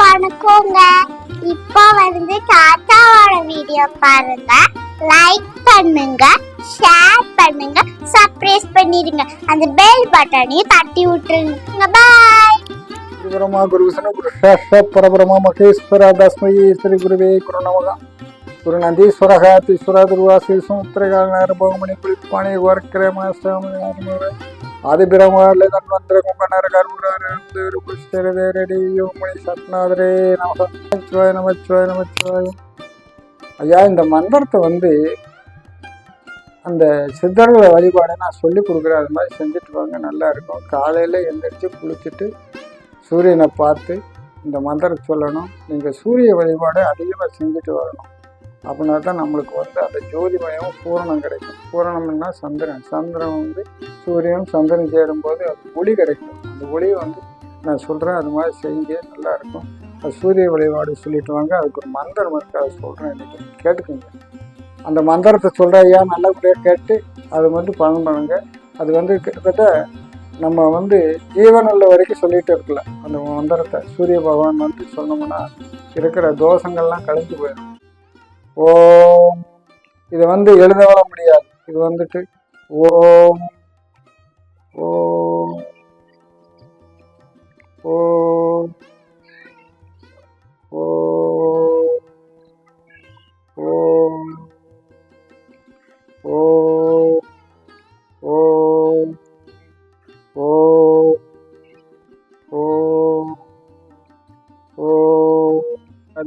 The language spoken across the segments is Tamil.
வணக்கங்க. இப்போ வந்து தாத்தாவோட வீடியோ பாருங்க. லைக் பண்ணுங்க ஷேர் பண்ணுங்க சப்ரைஸ் பண்ணிடுங்க. அந்த பெல் பட்டனையும் தட்டி விட்டுருங்க. பாய் குரு பிரமா குரு விஷ்ணு குரு சேஷ பரபிரமா மகேஸ்வர தஸ்மை ஸ்ரீ குருவே குரு நமகா. குரு நந்தீஸ்வர காத்தி சுரதுர்வாசி சமுத்திரகாலனார் பகுமணி குளிப்பாணி ஓர்க்கிரமாசாமியார் ஆதிபிரமாலே தன்வந்திர கும்பனார் கருணாரேரு புஷ்டர் வேரடியோ மணி சத்நாதரே நமச்சிவாய் நமச்சிவாய் நமச்சிவாய் ஐயா இந்த மந்திரத்தை வந்து அந்த சித்தர்களை வழிபாடை நான் சொல்லி கொடுக்குற அது மாதிரி செஞ்சுட்டு வாங்க நல்லா இருக்கும். காலையில் எழுந்திரிச்சு குளிச்சுட்டு சூரியனை பார்த்து இந்த மந்திரம் சொல்லணும். நீங்கள் சூரிய வழிபாடு அதிகமாக செஞ்சுட்டு வரணும். அப்படின்னா தான் நம்மளுக்கு வந்து அந்த ஜோதிமயம் பூரணம் கிடைக்கும். பூரணம்னா சந்திரன். சந்திரன் வந்து சூரியன் சந்திரன் சேரும்போது அது ஒளி கிடைக்கும். அந்த ஒளி வந்து நான் சொல்கிறேன் அது மாதிரி செய்யுங்க நல்லா இருக்கும். அது சூரிய வழிபாடு சொல்லிட்டு வாங்க அதுக்கு ஒரு மந்திரம் இருக்கு. அதை சொல்கிறேன் இன்றைக்கி கேட்டுக்கோங்க. அந்த மந்திரத்தை சொல்கிற ஐயா நல்லபடியாக கேட்டு அது வந்து பலன் பண்ணுங்க. அது வந்து கிட்டத்தட்ட நம்ம வந்து ஜீவன் உள்ள வரைக்கும் சொல்லிட்டு இருக்கலாம் அந்த மந்திரத்தை சூரிய பகவான் வந்து சொன்னோம்னா இருக்கிற தோஷங்கள்லாம் கழிஞ்சு போயிடும். ஓம். இதை வந்து எழுத வர முடியாது. இது வந்துட்டு ஓம். ஓ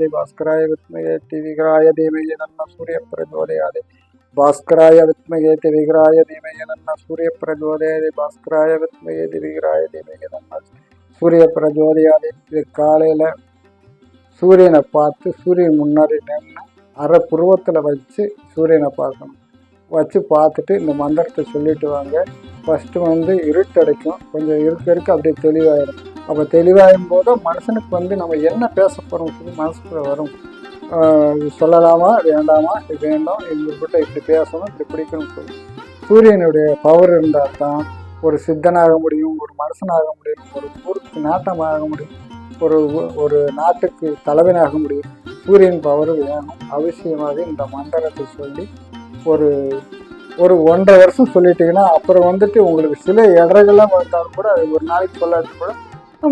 அதி பாஸ்கராய வித்மகே திவிகராய தேவய நன்ன சூரிய பிரஜோதயாதே பாஸ்கராய வித்மகே திவிகராய தேவய நன்ன சூரிய பிரஜோதயாதே பாஸ்கராய வித்மகே திவிகராய தேவய நன்ன சூரிய பிரஜோதயாதே இது காலையில் சூரியனை பார்த்து சூரியன் முன்னாடி நின்று அரை புருவத்தில் வச்சு சூரியனை பார்க்கணும் வச்சு பார்த்துட்டு இந்த மந்திரத்தை சொல்லிட்டு வாங்க ஃபஸ்ட்டு வந்து இருட்டடைக்கும் கொஞ்சம் இருக்க இருக்க அப்படியே தெளிவாயிடும் அப்போ தெளிவாகும் போது மனுஷனுக்கு வந்து நம்ம என்ன பேச போகிறோம் சொல்லி மனசுக்குள்ள வரும். சொல்லலாமா வேண்டாமா இது வேண்டாம் இவங்ககிட்ட இப்படி பேசணும் இப்படி பிடிக்கணும் சொல்லி. சூரியனுடைய பவர் இருந்தால் தான் ஒரு சித்தனாக முடியும் ஒரு மனுஷனாக முடியும் ஒரு ஊருக்கு நாட்டமாக முடியும் ஒரு ஒரு நாட்டுக்கு தலைவனாக முடியும். சூரியன் பவர் வேணும் அவசியமாக இந்த மந்திரத்தை சொல்லி ஒரு ஒரு ஒன்றரை வருஷம் சொல்லிட்டீங்கன்னா அப்புறம் வந்துட்டு உங்களுக்கு சில இடர்கள்லாம் வந்தாலும் கூட அது ஒரு நாளைக்கு சொல்லாது கூட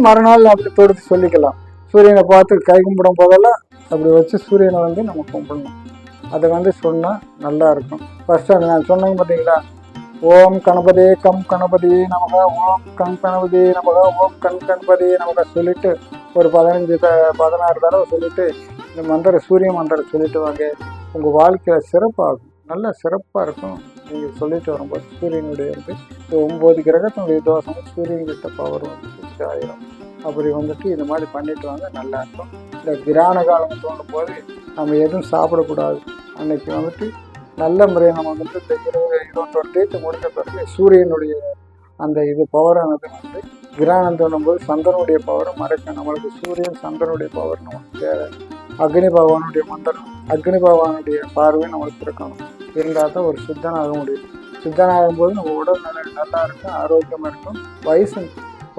மறுநாள் அப்படி தொடுத்து சொல்லிக்கலாம். சூரியனை பார்த்து கை கும்பிடும் போதெல்லாம் அப்படி வச்சு சூரியனை வந்து நம்ம கும்பிடணும். அதை வந்து சொன்னால் நல்லா இருக்கும். ஃபஸ்ட்டு அது நான் சொன்னேங்க பார்த்தீங்களா? ஓம் கணபதி கம் கணபதி நமக ஓம் கம் கணபதி நமக ஓம் கண் கணபதி நமக சொல்லிட்டு ஒரு பதினஞ்சு த பதினாறு தடவை சொல்லிட்டு இந்த மந்திர சூரிய மந்திரம் சொல்லிட்டு வாங்க. உங்கள் வாழ்க்கையில் சிறப்பாகும். நல்லா சிறப்பாக இருக்கும். நீங்கள் சொல்லிட்டு வரும்போது சூரியனுடைய வந்து இந்த ஒம்பது கிரகத்தினுடைய தோஷம் சூரியன்கிட்ட பவர் வந்து ஆகிடும் அப்படி வந்துட்டு இந்த மாதிரி பண்ணிட்டு வாங்க நல்லா இருக்கும். இந்த கிரான காலம் தோணும் போது நம்ம எதுவும் சாப்பிடக்கூடாது. அன்னைக்கு வந்துட்டு நல்ல முறையை நம்ம வந்துட்டு இந்த இருபது இருபத்தொரு டேட்டு முடிஞ்ச பிறகு சூரியனுடைய அந்த இது பவரானது வந்து கிரானம் தோணும் போது சந்திரனுடைய பவரை மறைக்கும். நம்மளுக்கு சூரியன் சந்திரனுடைய பவர் நமக்கு தேவை. அக்னி பகவானுடைய மந்திரம் அக்னி பகவானுடைய பார்வை நம்மளுக்கு இருக்கணும். இருந்தால் தான் ஒரு சித்தனாக முடியும். சித்தனாகும் ஆகும்போது நம்ம உடல் நல்லா நல்லா இருக்கும் ஆரோக்கியமாக இருக்கும். வயசு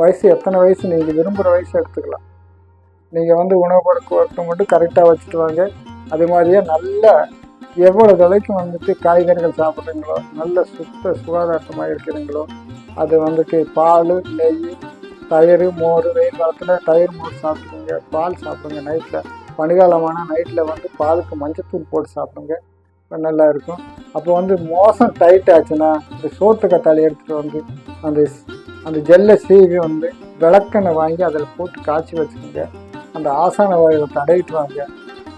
வயசு எத்தனை வயசு? நீங்கள் விரும்புகிற வயசு எடுத்துக்கலாம். நீங்கள் வந்து உணவு பழக்க மட்டும் கரெக்டாக வச்சுட்டு வாங்க. அது மாதிரியே நல்ல எவ்வளோ தொலைக்கும் வந்துட்டு காய்கறிகள் சாப்பிட்றீங்களோ நல்ல சுத்த சுகாதாரமாக இருக்கிறீங்களோ அது வந்துட்டு பால் நெய் தயிர் மோர் வெயில் காலத்தில் தயிர் மோர் சாப்பிடுங்க பால் சாப்பிடுங்க நைட்டில் பனிகாலமான நைட்டில் வந்து பாலுக்கு மஞ்சத்தூள் போட்டு சாப்பிடுங்க. நல்லா இருக்கும். அப்போ வந்து மோசம் டைட் ஆச்சுன்னா இந்த சோத்து கத்தாழி எடுத்துகிட்டு வந்து அந்த அந்த ஜெல்லை சீவி வந்து விளக்கெண்ணெய் வாங்கி அதில் போட்டு காய்ச்சி வச்சுக்கோங்க. அந்த ஆசான வாயில் தடவிட்டு வாங்க.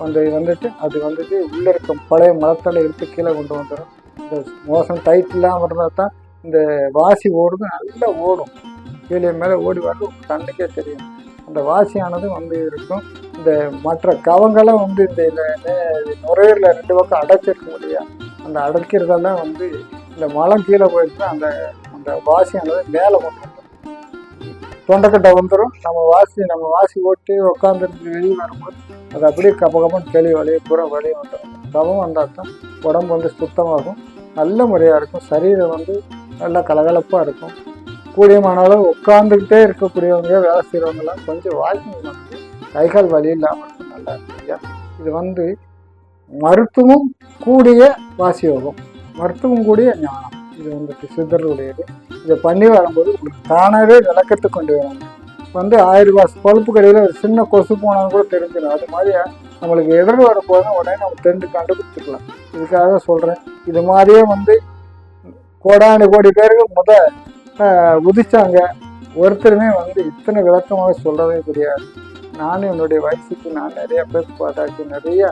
அந்த வந்துட்டு அது வந்துட்டு உள்ளே இருக்க பழைய மரத்தால் எடுத்து கீழே கொண்டு வந்துடும் இந்த மோசம் டைட் இல்லாமல் இருந்தால் தான் இந்த வாசி ஓடுது நல்லா ஓடும். கீழே மேலே ஓடி வர்றது கண்ணுக்கே தெரியும். அந்த வாசியானது வந்து இருக்கும். இந்த மற்ற கவங்களை வந்து இந்த இந்த நே- ரெண்டு பக்கம் அடைச்சிருக்க முடியாது அந்த அடைக்கிறதெல்லாம் வந்து இந்த மலம் கீழே போயிடுச்சுன்னா அந்த அந்த வாசியானது மேலே கொண்டு வந்துடும் தொண்டைக்கட்டை வந்துடும் நம்ம வாசி நம்ம வாசி ஓட்டி உட்காந்துருந்து வெளியே வரும்போது அது அப்படியே கப்ப கேள்வி வழியை பூரா வழியை வந்துடும் தவம் வந்தால் தான் உடம்பு வந்து சுத்தமாகும். நல்ல முறையாக இருக்கும். சரீரம் வந்து நல்லா கலகலப்பாக இருக்கும். கூடியமானாலும் உட்காந்துக்கிட்டே இருக்கக்கூடியவங்க வேலை செய்கிறவங்கலாம் கொஞ்சம் வாக்கிங் வந்து கைகால் வலி இல்லாமல் நல்லா ஐயா இது வந்து மருத்துவம் கூடிய வாசியோகம். மருத்துவம் கூடிய ஞானம். இது வந்துட்டு சித்தருடையது இதை பண்ணி வரும்போது உங்களுக்கு தானாகவே விளக்கத்து கொண்டு வராங்க வந்து ஆயிரம் ரூபாய் பழுப்பு கடையில் ஒரு சின்ன கொசு போனாலும் கூட தெரிஞ்சிடும். அது மாதிரி நம்மளுக்கு எதிர் வரும்போது உடனே நம்ம தெரிஞ்சு கண்டுபிடிச்சிக்கலாம். இதுக்காக சொல்கிறேன் இது மாதிரியே வந்து கோடானு கோடி பேருக்கு முத உதிச்சாங்க ஒருத்தருமே வந்து இத்தனை விளக்கமாக சொல்லவே கிடையாது நானும் என்னுடைய வயசுக்கு நான் நிறைய பேர் பார்த்தாச்சு. நிறைய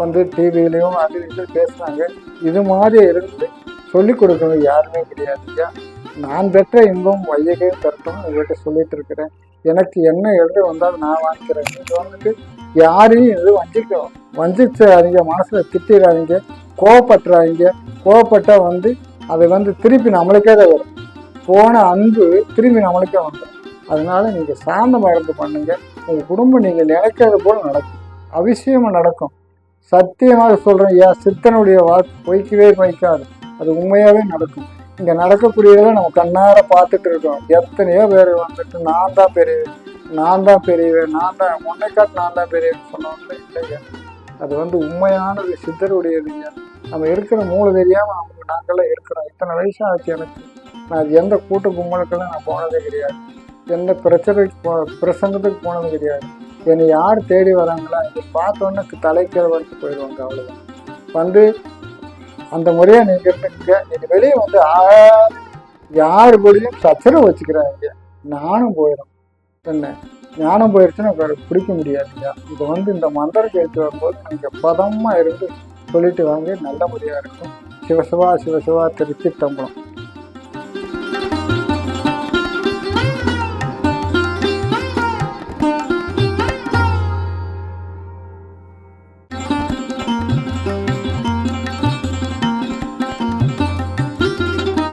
வந்து டிவிலையும் அது இது பேசுனாங்க இது மாதிரி இருந்து சொல்லிக் கொடுக்கணும் யாருமே கிடையாது. ஐயா நான் பெற்ற இன்பம் வையகையும் தரட்டும் உங்கள்கிட்ட சொல்லிட்டு இருக்கிறேன். எனக்கு என்ன எழுதி வந்தாலும் நான் வாங்கிக்கிறேன். இது வந்துட்டு யாரையும் இது வஞ்சிக்க வஞ்சிச்சாதீங்க மனசில் திட்டிடாதீங்க கோவப்பட்டுறாதீங்க. கோவப்பட்டால் வந்து அது வந்து திருப்பி நம்மளுக்கே தான் வரும். போன அன்பு திரும்பி நம்மளுக்கே வந்துடும். அதனால நீங்கள் சாந்தமாக இருந்து பண்ணுங்க. உங்கள் குடும்பம் நீங்கள் நினைக்கிறது போல நடக்கும். அவசியமாக நடக்கும். சத்தியமாக சொல்கிறேன் ஏன் சித்தனுடைய வாக்கு பொய்க்கவே பொய்க்காது. அது உண்மையாகவே நடக்கும். இங்கே நடக்கக்கூடியதை நம்ம கண்ணார பார்த்துட்டு இருக்கோம். எத்தனையோ பேர் வந்துட்டு நான் தான் பெரியவன் நான் தான் பெரியவன் நான் தான் உன்னை காட்டு நான் தான் பெரியவன் சொன்னவங்களே இல்லைங்க. அது வந்து உண்மையானது சித்தருடையதுங்க நம்ம இருக்கிற மூளை தெரியாமல் அவங்க நாங்களாம் இருக்கிறோம். இத்தனை வயசாக ஆச்சு எனக்கு. நான் எந்த கூட்ட கும்பலுக்கெல்லாம் நான் போனதே கிடையாது. எந்த பிரச்சனைக்கு போ பிரசங்கத்துக்கு போனது கிடையாது. என்னை யார் தேடி வராங்களா இதை பார்த்தோன்னே தலைக்கிற வரைக்கும் போயிடுவாங்க அவ்வளோதான் வந்து அந்த முறையை நீங்கள் இருந்துங்க நீங்கள் வெளியே வந்து யார் கூடயும் சச்சரவு வச்சுக்கிறாங்க நானும் போயிடும். என்ன? ஞானம் போயிடுச்சுன்னா பிடிக்க முடியாதுங்க இது வந்து இந்த மந்திர கேட்டு வரும்போது நீங்கள் பதமாக இருந்து சொல்லிட்டு வாங்க. நல்ல முறையாக இருக்கும். சிவசிவா சிவசிவா திருச்சி தம்பளம்